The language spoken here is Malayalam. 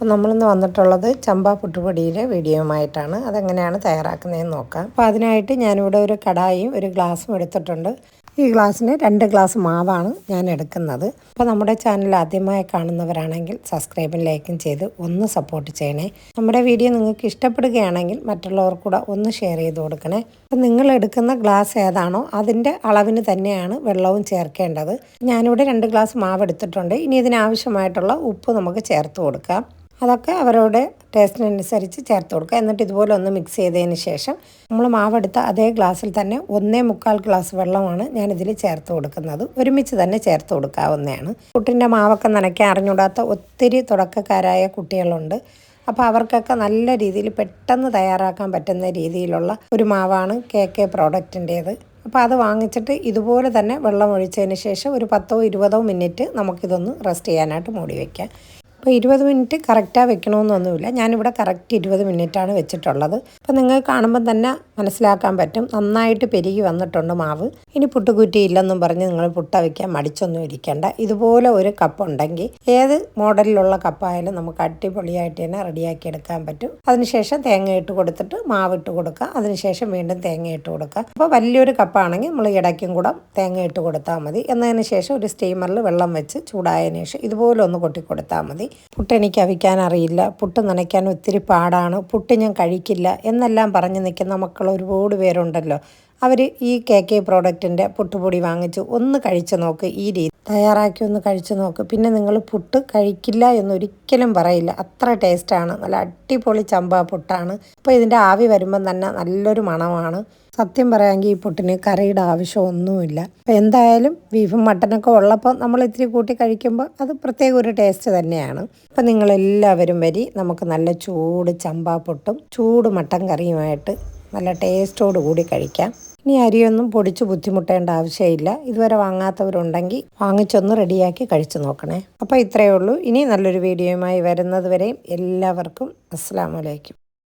അപ്പോൾ നമ്മളിന്ന് വന്നിട്ടുള്ളത് ചമ്പ പുട്ടുപൊടിയുടെ വീഡിയോയുമായിട്ടാണ്. അതെങ്ങനെയാണ് തയ്യാറാക്കുന്നതെന്ന് നോക്കാം. അപ്പോൾ അതിനായിട്ട് ഞാനിവിടെ ഒരു കടായും ഒരു ഗ്ലാസ്സും എടുത്തിട്ടുണ്ട്. ഈ ഗ്ലാസ്സിന് രണ്ട് ഗ്ലാസ് മാവാണ് ഞാൻ എടുക്കുന്നത്. അപ്പോൾ നമ്മുടെ ചാനൽ ആദ്യമായി കാണുന്നവരാണെങ്കിൽ സബ്സ്ക്രൈബും ലൈക്കും ചെയ്ത് ഒന്ന് സപ്പോർട്ട് ചെയ്യണേ. നമ്മുടെ വീഡിയോ നിങ്ങൾക്ക് ഇഷ്ടപ്പെടുകയാണെങ്കിൽ മറ്റുള്ളവർക്കൂടെ ഒന്ന് ഷെയർ ചെയ്ത് കൊടുക്കണേ. അപ്പം നിങ്ങൾ എടുക്കുന്ന ഗ്ലാസ് ഏതാണോ അതിന്റെ അളവിന് തന്നെയാണ് വെള്ളവും ചേർക്കേണ്ടത്. ഞാനിവിടെ രണ്ട് ഗ്ലാസ് മാവ് എടുത്തിട്ടുണ്ട്. ഇനി ഇതിനാവശ്യമായിട്ടുള്ള ഉപ്പ് നമുക്ക് ചേർത്ത് കൊടുക്കാം. അതൊക്കെ അവരുടെ ടേസ്റ്റിനനുസരിച്ച് ചേർത്ത് കൊടുക്കുക. എന്നിട്ട് ഇതുപോലെ ഒന്ന് മിക്സ് ചെയ്തതിന് ശേഷം നമ്മൾ മാവെടുത്ത അതേ ഗ്ലാസ്സിൽ തന്നെ ഒന്നേ മുക്കാൽ ഗ്ലാസ് വെള്ളമാണ് ഞാനിതിൽ ചേർത്ത് കൊടുക്കുന്നത്. ഒരുമിച്ച് തന്നെ ചേർത്ത് കൊടുക്കാവുന്നതാണ്. കുട്ടിന്റെ മാവൊക്കെ നനയ്ക്കാൻ അറിഞ്ഞൂടാത്ത ഒത്തിരി തുടക്കക്കാരായ കുട്ടികളുണ്ട്. അപ്പോൾ അവർക്കൊക്കെ നല്ല രീതിയിൽ പെട്ടെന്ന് തയ്യാറാക്കാൻ പറ്റുന്ന രീതിയിലുള്ള ഒരു മാവാണ് കെ കെ പ്രോഡക്റ്റിന്റേത് അപ്പോൾ അത് വാങ്ങിച്ചിട്ട് ഇതുപോലെ തന്നെ വെള്ളം ഒഴിച്ചതിന് ശേഷം ഒരു പത്തോ ഇരുപതോ മിനിറ്റ് നമുക്കിതൊന്ന് റെസ്റ്റ് ചെയ്യാനായിട്ട് മൂടി വയ്ക്കാം അപ്പോൾ ഇരുപത് മിനിറ്റ് കറക്റ്റാണ് വെക്കണമെന്നൊന്നുമില്ല ഞാനിവിടെ കറക്റ്റ് ഇരുപത് മിനിറ്റാണ് വെച്ചിട്ടുള്ളത്. അപ്പോൾ നിങ്ങൾ കാണുമ്പോൾ തന്നെ മനസ്സിലാക്കാൻ പറ്റും. നന്നായിട്ട് പെരുകി വന്നിട്ടുണ്ട് മാവ്. ഇനി പുട്ടുകുറ്റി ഇല്ലെന്നും പറഞ്ഞ് നിങ്ങൾ പുട്ട വയ്ക്കാൻ മടിച്ചൊന്നും ഇരിക്കേണ്ട. ഇതുപോലെ ഒരു കപ്പ് ഉണ്ടെങ്കിൽ ഏത് മോഡലിലുള്ള കപ്പായാലും നമുക്ക് അടിപൊളിയായിട്ട് തന്നെ റെഡിയാക്കി എടുക്കാൻ പറ്റും. അതിനുശേഷം തേങ്ങ ഇട്ട് കൊടുത്തിട്ട് മാവ് ഇട്ട് കൊടുക്കുക. അതിനുശേഷം വീണ്ടും തേങ്ങ ഇട്ട് കൊടുക്കുക. അപ്പോൾ വലിയൊരു കപ്പാണെങ്കിൽ നമ്മൾ ഇടയ്ക്കും കൂടെ തേങ്ങ ഇട്ട് കൊടുത്താൽ മതി. എന്നതിന് ശേഷം ഒരു സ്റ്റീമറിൽ വെള്ളം വെച്ച് ചൂടായതിനു ശേഷം ഇതുപോലെ ഒന്ന് കൊട്ടി കൊടുത്താൽ മതി. പുട്ട് എനിക്ക് അവിക്കാൻ അറിയില്ല. പുട്ട് നനയ്ക്കാൻ ഒത്തിരി പാടാണ്. പുട്ട് ഞാൻ കഴിക്കില്ല. എന്നെല്ലാം പറഞ്ഞ് നിൽക്കുന്ന മക്കൾ ഒരുപാട് പേരുണ്ടല്ലോ. അവർ ഈ കെ കെ പ്രോഡക്റ്റിന്റെ പുട്ടുപൊടി വാങ്ങിച്ച്. ഒന്ന് കഴിച്ചു നോക്ക് ഈ രീതി. തയ്യാറാക്കി ഒന്ന് കഴിച്ചു നോക്ക്. പിന്നെ നിങ്ങൾ പുട്ട് കഴിക്കില്ല എന്നൊരിക്കലും പറയില്ല. അത്ര ടേസ്റ്റാണ് നല്ല അടിപൊളി ചമ്പ പുട്ടാണ്. അപ്പോൾ ഇതിന്റെ ആവി വരുമ്പം തന്നെ നല്ലൊരു മണമാണ്. സത്യം പറയാമെങ്കിൽ ഈ പുട്ടിന് കറിയുടെ ആവശ്യമൊന്നുമില്ല. അപ്പോൾ എന്തായാലും ബീഫും മട്ടനൊക്കെ ഉള്ളപ്പോൾ നമ്മൾ ഇത്തിരി കൂട്ടി കഴിക്കുമ്പോൾ അത് പ്രത്യേക ഒരു ടേസ്റ്റ് തന്നെയാണ്. അപ്പം നിങ്ങളെല്ലാവരും വരി. നമുക്ക് നല്ല ചൂട് ചമ്പാ പുട്ടും ചൂട് മട്ടൻ കറിയുമായിട്ട് നല്ല ടേസ്റ്റോടു കൂടി കഴിക്കാം. ഇനി അരിയൊന്നും പൊടിച്ച് ബുദ്ധിമുട്ടേണ്ട ആവശ്യമില്ല. ഇതുവരെ വാങ്ങാത്തവരുണ്ടെങ്കിൽ വാങ്ങിച്ചൊന്ന് റെഡിയാക്കി കഴിച്ചു നോക്കണേ. അപ്പോൾ ഇത്രയേ ഉള്ളൂ. ഇനി നല്ലൊരു വീഡിയോയുമായി വരുന്നത് വരെയും എല്ലാവർക്കും അസ്സാം